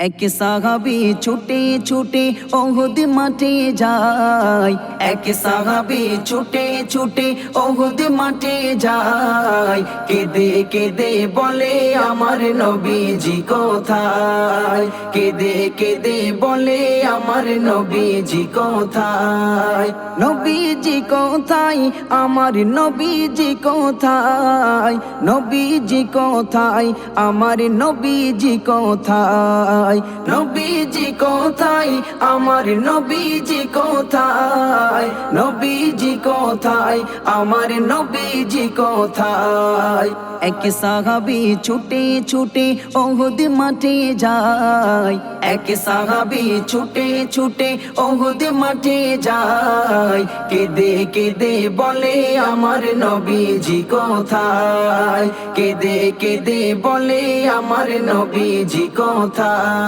এক সাহাবি ছুটে ছুটে অহুদ মাঠে যায়। এক সাহাবি ছুটে ছুটে অহুদ মাঠে যায়। কেঁদে কেঁদে বলে, আমার নবীজি কোথায়? কেঁদে কেঁদে বলে, আমার নবীজি কোথায়? নবীজি কোথায়? আমার নবীজি কোথায়? নবীজি কোথায়? আমার নবীজি কোথায়? নবীজি কোথায়? আমার নবীজি কোথায়? নবীজি কোথায়? আমার নবীজি কোথায়? এক সাহাবি ছুটে ছুটে অহুদ মাঠে যায়। এক সাহাবি ছুটে ছুটে অহুদ মাঠে যায়। কেঁদে কেঁদে বলে, আমার নবীজি কোথায়? কেঁদে কেঁদে বলে, আমার নবীজি কোথায়?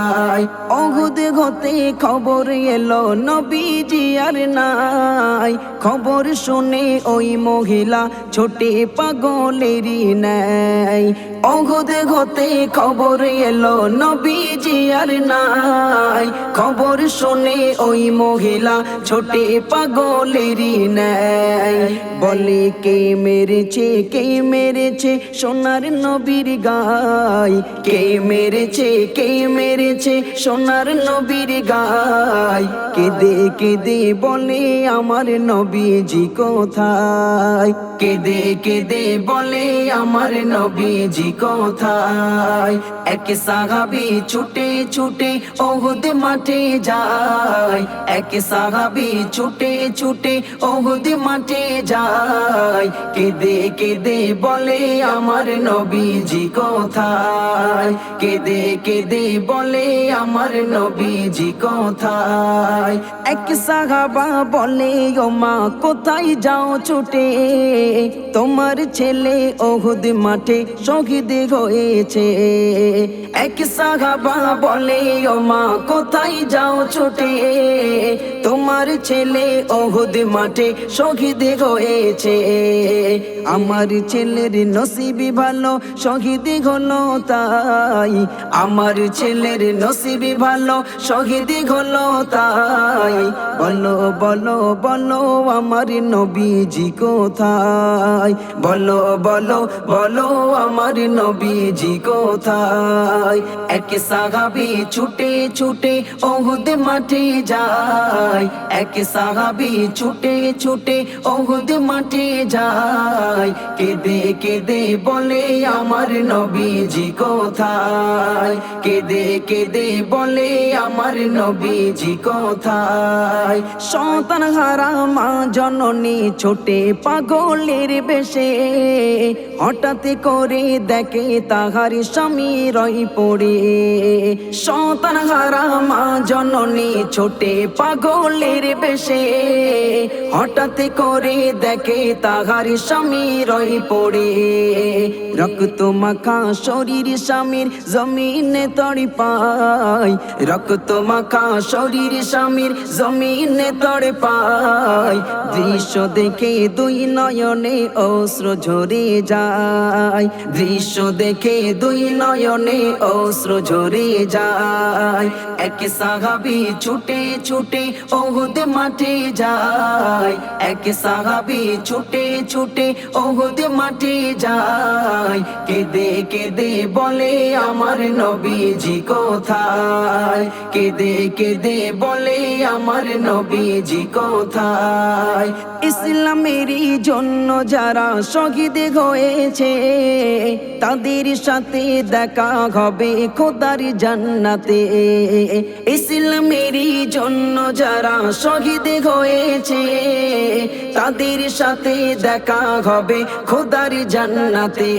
অহুদ হতে খবর এলো নবীজি আর নাই। খবর শুনে ওই মহিলা ছোটে পাগলেরই নাই অহুদ হতে খবর এলো নবীজি আর নাই। খবর শুনে ওই মহিলা ছোটে পাগলেরই নাই বলে, কে মেরেছে? কে মেরেছে? সোনার নবীর গায়। কে মেরেছে? কে মেরেছে সোনার নবীর গায়। কেঁদে কেঁদে বলে আমার নবীজি কোথায়? কেঁদে কেঁদে বলে আমার নবীজি কোথায়? এক সাহাবি ছুটে ছুটে অহুদ মাঠে যায়। এক সাহাবি ছুটে ছুটে অহুদ মাঠে যায়। কেঁদে কেঁদে বলে আমার নবীজি কোথায়? কেঁদে কেঁদে বলে আমার নবীজি কোথায়? এক সাহাবা বলে ও মা কোথায় যাও ছুটে? তোমার ছেলে অহুদ মাঠে শহীদ হয়েছে। এক সাহাবা বলে, ও মা, কোথায় যাও ছুটে? তোমার ছেলে অহুদ মাঠে শহীদ হয়েছে। আমার ছেলের নসিবি ভালো, শহীদ হলো তাই। আমার ছেলের নসিবি ভালো, শহীদ হলো তাই। বলো বলো বলো, আমার নবীজি কোথায়? বলো বলো বলো, আমার নবীজি কোথায়? এক সাহাবি ছুটে ছুটে অহুদ মাঠে যায়। এক সাহাবি ছুটে ছুটে অহুদ মাঠে যায়। কেঁদে কেঁদে বলে, আমার নবীজি কোথায়? কেঁদে কেঁদে বলে, আমার নবীজি কোথায়? সন্তান হারা মা জননী ছোটে পাগলের বেশে। হঠাৎ করে দেখে তাহার স্বামী রই পড়ে। সন্তান হারা মা জননী ছোটে পাগলের বেশে। হঠাৎ করে দেখে তাহার স্বামী রই পড়ে। রক্ত মাখা শরীর স্বামীর জমিনে তড়ি পায় রক্ত মাখা শরীর স্বামীর জমিনে তড়ে পায় দৃশ্য দেখে দুই নয়নে অস্ত্র ঝরে যায়। দৃশ্য দেখে দুই নয়নে অস্ত্র ঝরে যায়। এক সাহাবি ছুটে ছুটে অহুদ মাঠে যায়। এক সাহাবি ছুটে ছুটে অহুদ মাঠে যায়। কেঁদে কেঁদে বলে আমার নবীজি কোথায়? কেঁদে কেঁদে বলে আমার নবীজি কোথায়? ইসলামেরই জন্য যারা শহীদ হয়েছে, তাদের সাথে দেখা হবে খোদার জান্নাতে। ইসলামেরই জন্য যারা শহীদ হয়েছে, তাদের সাথে দেখা হবে খোদার জান্নাতে।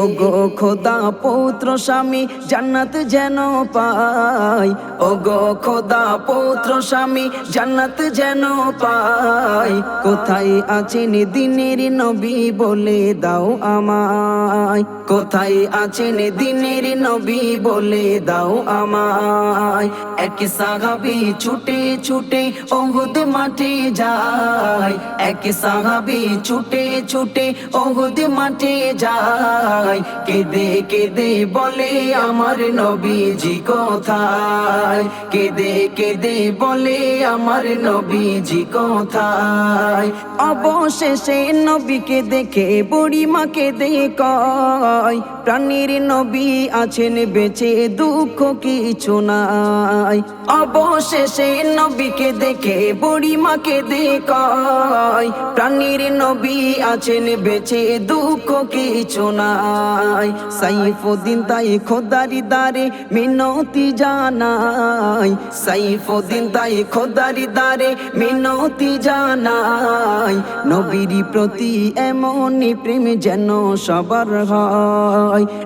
ও গো খোদা পুত্র স্বামী, জান্নাত যেন পাই। ও গো খোদা পুত্র স্বামী, জান্নাত যেন পাই। কোথায় আছেন দিনের নবী বলে দাও আমায়। কোথায় আছেন দিনের নবী বলে দাও আমায়। এক সাহাবি ছুটে ছুটে অহুদ মাঠে যায়। এক সাহাবি ছুটে ছুটে অহুদ মাঠে যায়। কেঁদে কেঁদে বলে আমার নবীজি কোথায়? কেঁদে কেঁদে বলে আমার নবীজি কোথায়? অবশেষে নবীকে দেখে বুড়ি মাকে দেখায় প্রাণীর নবী আছেন, বেঁচে দুঃখ কিছু নাই। অবশেষে নবীকে দেখে বুড়ি মাকে দেখায় প্রাণীর নবী আছেন, বেঁচে দুঃখ কিছু নাই। সাইফুদ্দিন তাই খোদারি দারে মিনতি জানাই। সাইফুদ্দিন তাই খোদারি দারে মিনতি জানাই। নবীর প্রতি এমনই প্রেম যেন সবার হয়।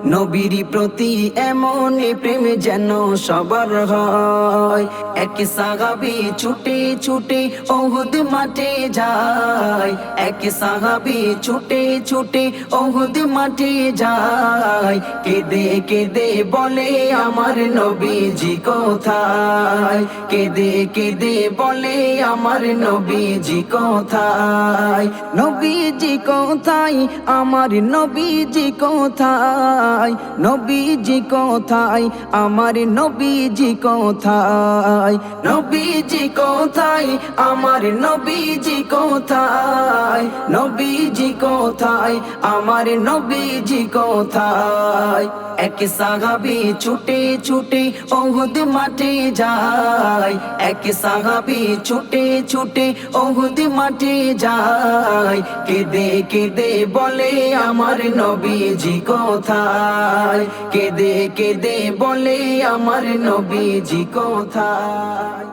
নবীর প্রতি এমনই প্রেম যেন সবার হয়। এক সাহাবি ছুটে ছুটে অহুদ মাঠে যায়। এক সাহাবি ছুটে ছুটে অহুদ মাঠে যায়। কেঁদে কেঁদে বলে, আমার নবীজি কোথায়? কেঁদে কেঁদে বলে, আমার নবীজি কোথায়? নবীজি কোথায়? আমার নবীজি কোথায়? নবীজি কোথায়? আমার নবীজি কোথায়? নবীজি কোথায়? আমার নবীজি কোথায়? নবীজি কোথায়? আমার নবীজি কোথায়? এক সাহাবি ছুটে ছুটে অহুদ মাঠে যায়। এক সাহাবি ছুটে ছুটে অহুদ মাঠে যায়। কেঁদে কেঁদে বলে, আমার নবীজি কোথায়? কেদে কেদে বলে আমার নবীজি কোথায়?